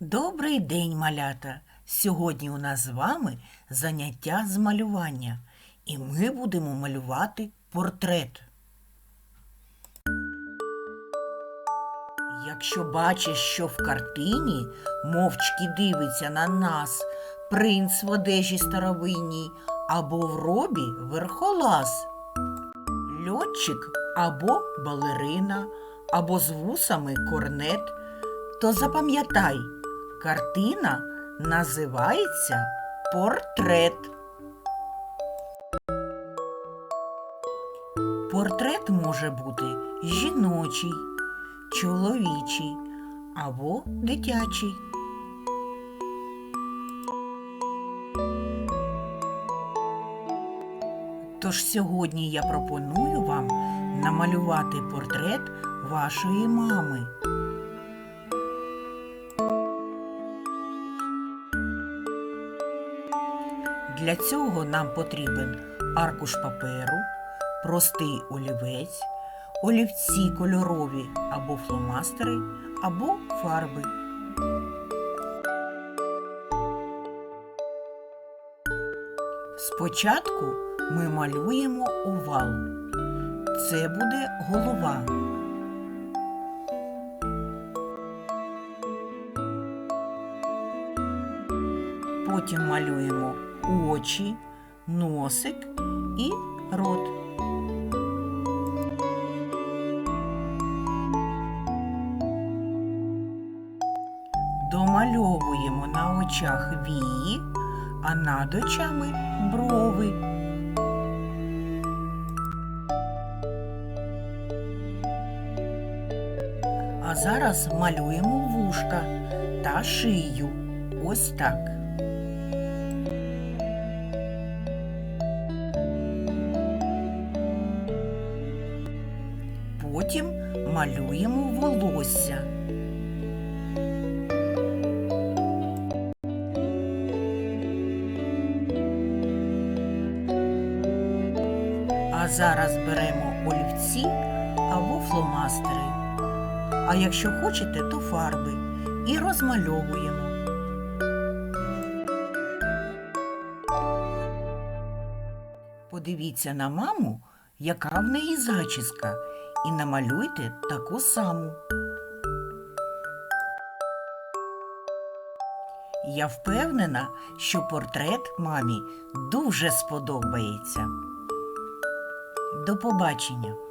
Добрий день, малята! Сьогодні у нас з вами заняття з малювання, і ми будемо малювати портрет. Якщо бачиш, що в картині мовчки дивиться на нас принц в одежі старовинній або в робі верхолаз, льотчик або балерина, або з вусами корнет, то запам'ятай, картина називається портрет. Портрет може бути жіночий, чоловічий або дитячий. Тож сьогодні я пропоную вам намалювати портрет вашої мами. Для цього нам потрібен аркуш паперу, простий олівець, олівці кольорові або фломастери, або фарби. Спочатку ми малюємо овал. Це буде голова. Потім малюємо очі, носик і рот. Домальовуємо на очах вії, а над очами брови. А зараз малюємо вушка та шию. Ось так. Малюємо волосся. А зараз беремо олівці або фломастери. А якщо хочете, то фарби і розмальовуємо. Подивіться на маму, яка в неї зачіска, і намалюйте таку саму. Я впевнена, що портрет мамі дуже сподобається. До побачення!